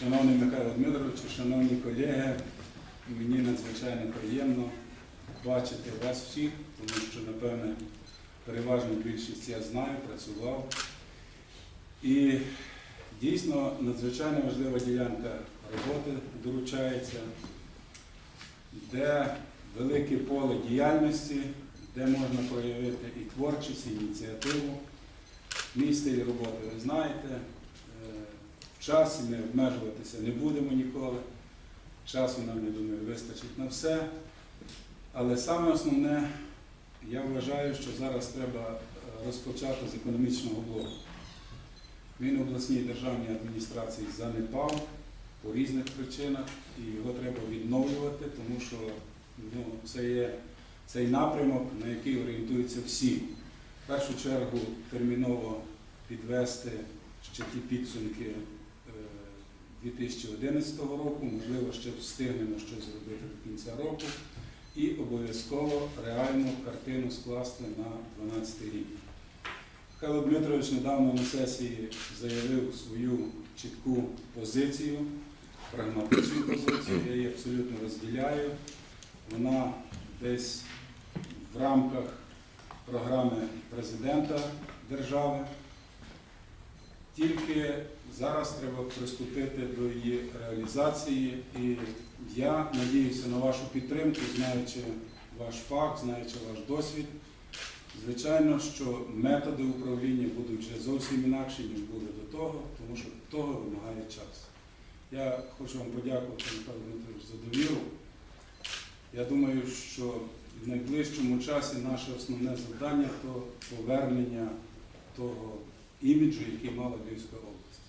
Шановний Михайло Дмитрович, шановні колеги, мені надзвичайно приємно бачити вас всіх, тому що, напевне, переважну більшість я знаю, працював. І дійсно надзвичайно важлива ділянка роботи доручається, де велике поле діяльності, де можна проявити і творчість, і ініціативу. Мій стиль роботи ви знаєте. В часі ми обмежуватися не будемо ніколи. Часу нам, я думаю, вистачить на все. Але саме основне, я вважаю, що зараз треба е, розпочати з економічного блоку. Він обласній державній адміністрації занепав по різних причинах, і його треба відновлювати, тому що ну, це є цей напрямок, на який орієнтуються всі. В першу чергу терміново підвести ще ті підсумки 2011 року, можливо, ще встигнемо щось зробити до кінця року, і обов'язково реальну картину скласти на 2012 рік. Михайло Дмитрович недавно на сесії заявив свою чітку позицію, прагматичну позицію, я її абсолютно розділяю. Вона десь в рамках програми президента держави. Тільки зараз треба приступити до її реалізації. І я надіюся на вашу підтримку, знаючи ваш фах, знаючи ваш досвід. Звичайно, що методи управління будуть вже зовсім інакші, ніж були до того, тому що того вимагає час. Я хочу вам подякувати, Михайло Дмитрович, за довіру. Я думаю, що в найближчому часі наше основне завдання то повернення того іміджу, який мала Львівська область.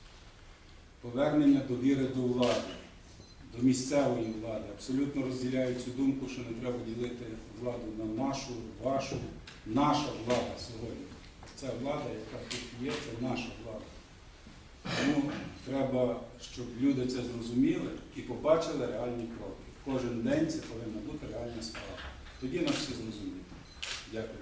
Повернення довіри до влади, до місцевої влади. Абсолютно розділяю цю думку, що не треба ділити владу на нашу, вашу, наша влада сьогодні. Ця влада, яка тут є, це наша влада. Тому треба, щоб люди це зрозуміли і побачили реальні кроки. Кожен день це повинна бути реальна справа. Тоді нас всі зрозуміють. Дякую.